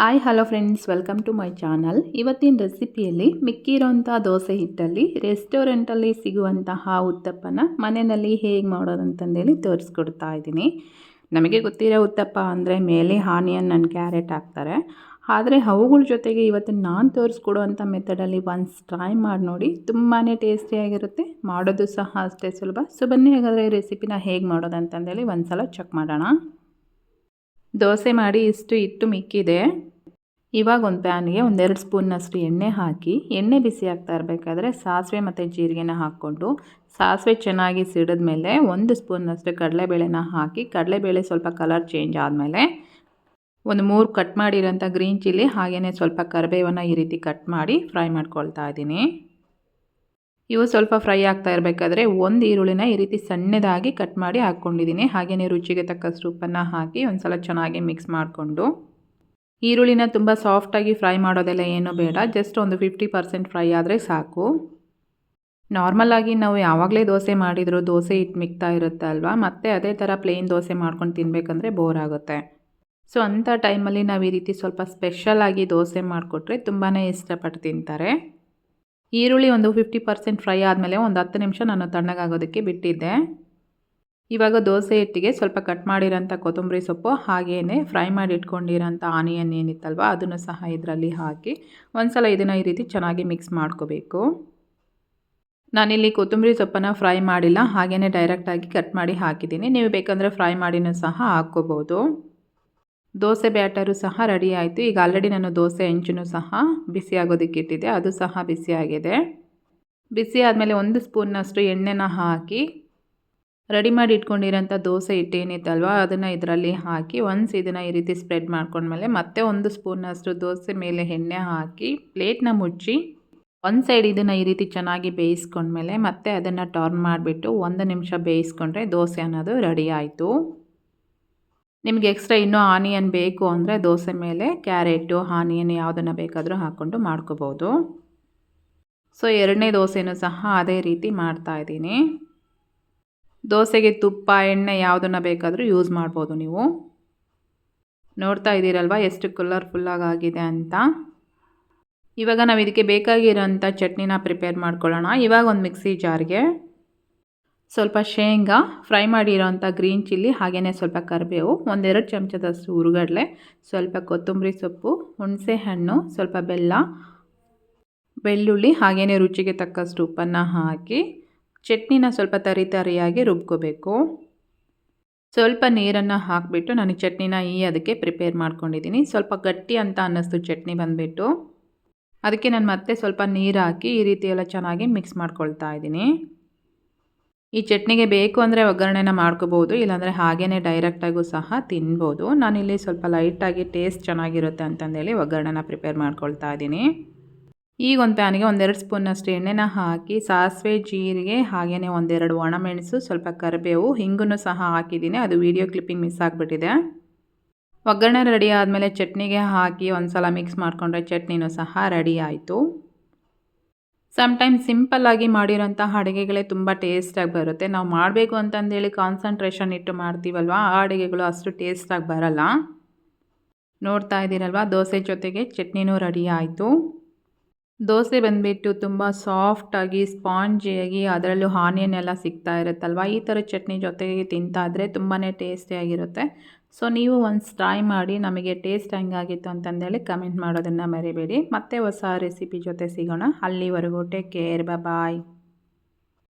Hi hello friends welcome to my channel ಇವತ್ತಿನ ರೆಸಿಪಿಯಲ್ಲಿ ಮಿಕ್ಕಿರೋಂಥ ದೋಸೆ ಹಿಟ್ಟಲ್ಲಿ ರೆಸ್ಟೋರೆಂಟಲ್ಲಿ ಸಿಗುವಂತಹ ಉತ್ತಪ್ಪನ ಮನೆಯಲ್ಲಿ ಹೇಗೆ ಮಾಡೋದಂತಂದೇಳಿ ತೋರಿಸ್ಕೊಡ್ತಾ ಇದ್ದೀನಿ. ನಮಗೆ ಗೊತ್ತಿರೋ ಉತ್ತಪ್ಪ ಅಂದರೆ ಮೇಲೆ ಹಾನಿಯನ್ ನನ್ನ ಕ್ಯಾರೆಟ್ ಹಾಕ್ತಾರೆ. ಆದರೆ ಅವುಗಳ ಜೊತೆಗೆ ಇವತ್ತು ನಾನು ತೋರಿಸ್ಕೊಡುವಂಥ ಮೆಥಡಲ್ಲಿ ಒನ್ಸ್ ಟ್ರೈ ಮಾಡಿ ನೋಡಿ ತುಂಬಾ ಟೇಸ್ಟಿಯಾಗಿರುತ್ತೆ ಮಾಡೋದು ಸಹ ಅಷ್ಟೇ ಸುಲಭ. ಸೊ ಬನ್ನಿ ಹಾಗಾದರೆ ರೆಸಿಪಿನ ಹೇಗೆ ಮಾಡೋದಂತಂದೇಳಿ ಒಂದು ಸಲ ಚೆಕ್ ಮಾಡೋಣ. ದೋಸೆ ಮಾಡಿ ಇಷ್ಟು ಇಟ್ಟು ಮಿಕ್ಕಿದೆ. ಇವಾಗ ಒಂದು ಪ್ಯಾನ್ಗೆ ಒಂದೆರಡು ಸ್ಪೂನ್ನಷ್ಟು ಎಣ್ಣೆ ಹಾಕಿ, ಎಣ್ಣೆ ಬಿಸಿ ಆಗ್ತಾ ಇರಬೇಕಾದ್ರೆ ಸಾಸಿವೆ ಮತ್ತು ಜೀರಿಗೆನ ಹಾಕ್ಕೊಂಡು, ಸಾಸಿವೆ ಚೆನ್ನಾಗಿ ಸಿಡಿದ ಮೇಲೆ ಒಂದು ಸ್ಪೂನ್ನಷ್ಟು ಕಡಲೆಬೇಳೆನ ಹಾಕಿ, ಕಡಲೆಬೇಳೆ ಸ್ವಲ್ಪ ಕಲರ್ ಚೇಂಜ್ ಆದಮೇಲೆ ಒಂದು ಮೂರು ಕಟ್ ಮಾಡಿರೋಂಥ ಗ್ರೀನ್ ಚಿಲ್ಲಿ ಹಾಗೆಯೇ ಸ್ವಲ್ಪ ಕರಿಬೇವನ್ನು ಈ ರೀತಿ ಕಟ್ ಮಾಡಿ ಫ್ರೈ ಮಾಡ್ಕೊಳ್ತಾ ಇದ್ದೀನಿ. ಇವು ಸ್ವಲ್ಪ ಫ್ರೈ ಆಗ್ತಾ ಇರಬೇಕಾದ್ರೆ ಒಂದು ಈರುಳ್ಳಿನ ಈ ರೀತಿ ಸಣ್ಣದಾಗಿ ಕಟ್ ಮಾಡಿ ಹಾಕ್ಕೊಂಡಿದ್ದೀನಿ. ಹಾಗೆಯೇ ರುಚಿಗೆ ತಕ್ಕ ಸೂಪನ್ನು ಹಾಕಿ ಒಂದು ಸಲ ಚೆನ್ನಾಗಿ ಮಿಕ್ಸ್ ಮಾಡಿಕೊಂಡು. ಈರುಳ್ಳಿನ ತುಂಬ ಸಾಫ್ಟಾಗಿ ಫ್ರೈ ಮಾಡೋದೆಲ್ಲ ಏನೂ ಬೇಡ ಜಸ್ಟ್ ಒಂದು ಫಿಫ್ಟಿ ಪರ್ಸೆಂಟ್ ಫ್ರೈ ಆದರೆ ಸಾಕು. ನಾರ್ಮಲಾಗಿ ನಾವು ಯಾವಾಗಲೇ ದೋಸೆ ಮಾಡಿದರೂ ದೋಸೆ ಹಿಟ್ಟು ಮಿಕ್ತಾ ಇರುತ್ತೆ ಅಲ್ವಾ? ಮತ್ತು ಅದೇ ಥರ ಪ್ಲೇನ್ ದೋಸೆ ಮಾಡ್ಕೊಂಡು ತಿನ್ನಬೇಕಂದ್ರೆ ಬೋರ್ ಆಗುತ್ತೆ. ಸೊ ಅಂಥ ಟೈಮಲ್ಲಿ ನಾವು ಈ ರೀತಿ ಸ್ವಲ್ಪ ಸ್ಪೆಷಲಾಗಿ ದೋಸೆ ಮಾಡಿಕೊಟ್ರೆ ತುಂಬಾ ಇಷ್ಟಪಟ್ಟು ತಿಂತಾರೆ. ಈರುಳ್ಳಿ ಒಂದು ಫಿಫ್ಟಿ ಪರ್ಸೆಂಟ್ ಫ್ರೈ ಆದಮೇಲೆ ಒಂದು ಹತ್ತು ನಿಮಿಷ ನಾನು ತಣ್ಣಗಾಗೋದಕ್ಕೆ ಬಿಟ್ಟಿದ್ದೆ. ಇವಾಗ ದೋಸೆ ಹಿಟ್ಟಿಗೆ ಸ್ವಲ್ಪ ಕಟ್ ಮಾಡಿರೋಂಥ ಕೊತ್ತಂಬರಿ ಸೊಪ್ಪು ಹಾಗೆಯೇ ಫ್ರೈ ಮಾಡಿ ಇಟ್ಕೊಂಡಿರೋಂಥ ಆನಿಯನ್ ಏನಿತ್ತಲ್ವ, ಅದನ್ನು ಸಹ ಇದರಲ್ಲಿ ಹಾಕಿ ಒಂದು ಸಲ ಇದನ್ನು ಈ ರೀತಿ ಚೆನ್ನಾಗಿ ಮಿಕ್ಸ್ ಮಾಡ್ಕೋಬೇಕು. ನಾನಿಲ್ಲಿ ಕೊತ್ತಂಬರಿ ಸೊಪ್ಪನ್ನು ಫ್ರೈ ಮಾಡಿಲ್ಲ ಹಾಗೇ ಡೈರೆಕ್ಟಾಗಿ ಕಟ್ ಮಾಡಿ ಹಾಕಿದ್ದೀನಿ. ನೀವು ಬೇಕಂದರೆ ಫ್ರೈ ಮಾಡಿನೂ ಸಹ ಹಾಕ್ಕೋಬೋದು. ದೋಸೆ ಬ್ಯಾಟರು ಸಹ ರೆಡಿ ಆಯಿತು. ಈಗ ಆಲ್ರೆಡಿ ನಾನು ದೋಸೆ ಹೆಂಚು ಸಹ ಬಿಸಿ ಆಗೋದಕ್ಕೆ ಇಟ್ಟಿದ್ದೆ, ಅದು ಸಹ ಬಿಸಿಯಾಗಿದೆ ಬಿಸಿ ಆದಮೇಲೆ ಒಂದು ಸ್ಪೂನ್ನಷ್ಟು ಎಣ್ಣೆನ ಹಾಕಿ ರೆಡಿ ಮಾಡಿ ಇಟ್ಕೊಂಡಿರೋಂಥ ದೋಸೆ ಹಿಟ್ಟೇನಿತ್ತಲ್ವ ಅದನ್ನು ಇದರಲ್ಲಿ ಹಾಕಿ ಒನ್ಸ್ ಇದನ್ನು ಈ ರೀತಿ ಸ್ಪ್ರೆಡ್ ಮಾಡ್ಕೊಂಡ್ಮೇಲೆ ಮತ್ತೆ ಒಂದು ಸ್ಪೂನಷ್ಟು ದೋಸೆ ಮೇಲೆ ಎಣ್ಣೆ ಹಾಕಿ ಪ್ಲೇಟ್ನ ಮುಚ್ಚಿ ಒಂದು ಸೈಡ್ ಇದನ್ನು ಈ ರೀತಿ ಚೆನ್ನಾಗಿ ಬೇಯಿಸ್ಕೊಂಡ್ಮೇಲೆ ಮತ್ತೆ ಅದನ್ನು ಟರ್ನ್ ಮಾಡಿಬಿಟ್ಟು ಒಂದು ನಿಮಿಷ ಬೇಯಿಸ್ಕೊಂಡ್ರೆ ದೋಸೆ ಅನ್ನೋದು ರೆಡಿ ಆಯಿತು. ನಿಮಗೆ ಎಕ್ಸ್ಟ್ರಾ ಇನ್ನೂ ಆನಿಯನ್ ಬೇಕು ಅಂದರೆ ದೋಸೆ ಮೇಲೆ ಕ್ಯಾರೆಟು ಆನಿಯನ್ ಯಾವುದನ್ನು ಬೇಕಾದರೂ ಹಾಕ್ಕೊಂಡು ಮಾಡ್ಕೋಬೋದು. ಸೊ ಎರಡನೇ ದೋಸೆನೂ ಸಹ ಅದೇ ರೀತಿ ಮಾಡ್ತಾಯಿದ್ದೀನಿ ದೋಸೆಗೆ ತುಪ್ಪ, ಎಣ್ಣೆ ಯಾವುದನ್ನು ಬೇಕಾದರೂ ಯೂಸ್ ಮಾಡ್ಬೋದು ನೀವು. ನೋಡ್ತಾ ಇದ್ದೀರಲ್ವ ಎಷ್ಟು ಕಲರ್ಫುಲ್ಲಾಗಿ ಆಗಿದೆ ಅಂತ? ಇವಾಗ ನಾವು ಇದಕ್ಕೆ ಬೇಕಾಗಿರೋಂಥ ಚಟ್ನಿನ ಪ್ರಿಪೇರ್ ಮಾಡ್ಕೊಳ್ಳೋಣ. ಇವಾಗ ಒಂದು ಮಿಕ್ಸಿ ಜಾರ್ಗೆ ಸ್ವಲ್ಪ ಶೇಂಗಾ ಫ್ರೈ ಮಾಡಿರೋಂಥ ಗ್ರೀನ್ ಚಿಲ್ಲಿ ಹಾಗೆಯೇ ಸ್ವಲ್ಪ ಕರಿಬೇವು, ಒಂದೆರಡು ಚಮಚದಷ್ಟು ಹುರುಗಡಲೆ ಸ್ವಲ್ಪ ಕೊತ್ತಂಬರಿ ಸೊಪ್ಪು, ಹುಣಸೆ ಹಣ್ಣು, ಸ್ವಲ್ಪ ಬೆಲ್ಲ, ಬೆಳ್ಳುಳ್ಳಿ ಹಾಗೆಯೇ ರುಚಿಗೆ ತಕ್ಕಷ್ಟು ಉಪ್ಪನ್ನು ಹಾಕಿ ಚಟ್ನಿನ ಸ್ವಲ್ಪ ತರಿ ತರಿಯಾಗಿ ರುಬ್ಕೋಬೇಕು. ಸ್ವಲ್ಪ ನೀರನ್ನು ಹಾಕಿಬಿಟ್ಟು ನಾನು ಚಟ್ನಿನ ಈ ಅದಕ್ಕೆ ಪ್ರಿಪೇರ್ ಮಾಡ್ಕೊಂಡಿದ್ದೀನಿ. ಸ್ವಲ್ಪ ಗಟ್ಟಿ ಅಂತ ಅನ್ನಿಸ್ತು ಚಟ್ನಿ ಬಂದುಬಿಟ್ಟು. ಅದಕ್ಕೆ ನಾನು ಮತ್ತೆ ಸ್ವಲ್ಪ ನೀರು ಹಾಕಿ ಈ ರೀತಿ ಎಲ್ಲ ಚೆನ್ನಾಗಿ ಮಿಕ್ಸ್ ಮಾಡ್ಕೊಳ್ತಾ ಇದ್ದೀನಿ. ಈ ಚಟ್ನಿಗೆ ಬೇಕು ಅಂದರೆ ಒಗ್ಗರಣೆನ ಮಾಡ್ಕೋಬೋದು, ಇಲ್ಲಾಂದರೆ ಹಾಗೇ ಡೈರೆಕ್ಟಾಗೂ ಸಹ ತಿನ್ಬೋದು. ನಾನಿಲ್ಲಿ ಸ್ವಲ್ಪ ಲೈಟಾಗಿ ಟೇಸ್ಟ್ ಚೆನ್ನಾಗಿರುತ್ತೆ ಅಂತಂದೇಳಿ ಒಗ್ಗರಣೆನ ಪ್ರಿಪೇರ್ ಮಾಡ್ಕೊಳ್ತಾ ಇದ್ದೀನಿ. ಈಗ ಒಂದು ಪ್ಯಾನಿಗೆ ಒಂದೆರಡು ಸ್ಪೂನಷ್ಟು ಎಣ್ಣೆನ ಹಾಕಿ, ಸಾಸಿವೆ, ಜೀರಿಗೆ ಹಾಗೆಯೇ ಒಂದೆರಡು ಒಣಮೆಣಸು, ಸ್ವಲ್ಪ ಕರಿಬೇವು ಹಿಂಗೂ ಸಹ ಹಾಕಿದ್ದೀನಿ. ಅದು ವೀಡಿಯೋ ಕ್ಲಿಪ್ಪಿಂಗ್ ಮಿಸ್ ಆಗಿಬಿಟ್ಟಿದೆ. ಒಗ್ಗರಣೆ ರೆಡಿ ಆದಮೇಲೆ ಚಟ್ನಿಗೆ ಹಾಕಿ ಒಂದು ಸಲ ಮಿಕ್ಸ್ ಮಾಡಿಕೊಂಡ್ರೆ ಚಟ್ನಿನೂ ಸಹ ರೆಡಿ ಆಯಿತು. ಸಮಟೈಮ್ಸ್ ಸಿಂಪಲ್ಲಾಗಿ ಮಾಡಿರೋಂಥ ಅಡುಗೆಗಳೇ ತುಂಬ ಟೇಸ್ಟಾಗಿ ಬರುತ್ತೆ. ನಾವು ಮಾಡಬೇಕು ಅಂತಂದೇಳಿ ಕಾನ್ಸಂಟ್ರೇಷನ್ ಇಟ್ಟು ಮಾಡ್ತೀವಲ್ವ, ಆ ಅಡುಗೆಗಳು ಅಷ್ಟು ಟೇಸ್ಟಾಗಿ ಬರಲ್ಲ. ನೋಡ್ತಾ ಇದ್ದೀರಲ್ವ, ದೋಸೆ ಜೊತೆಗೆ ಚಟ್ನಿನೂ ರೆಡಿ ಆಯಿತು. ದೋಸೆ ಬಂದುಬಿಟ್ಟು ತುಂಬ ಸಾಫ್ಟಾಗಿ ಸ್ಪಾಂಜಿಯಾಗಿ ಅದರಲ್ಲೂ ಆನಿಯನ್ ಎಲ್ಲ ಸಿಗ್ತಾ ಇರುತ್ತಲ್ವ? ಈ ಥರ ಚಟ್ನಿ ಜೊತೆಗೆ ತಿಂತಾ ಇದ್ದರೆ ತುಂಬಾ ಟೇಸ್ಟಿಯಾಗಿರುತ್ತೆ ಸೊ ನೀವು ಒಂದು ಟ್ರೈ ಮಾಡಿ ನಮಗೆ ಟೇಸ್ಟ್ ಹೆಂಗಾಗಿತ್ತು ಅಂತಂದೇಳಿ ಕಮೆಂಟ್ ಮಾಡೋದನ್ನು ಮರಿಬೇಡಿ. ಮತ್ತೆ ಹೊಸ ರೆಸಿಪಿ ಜೊತೆ ಸಿಗೋಣ. ಅಲ್ಲಿವರೆಗೂ ಟೇಕ್ ಕೇರ್ ಬಾಯ್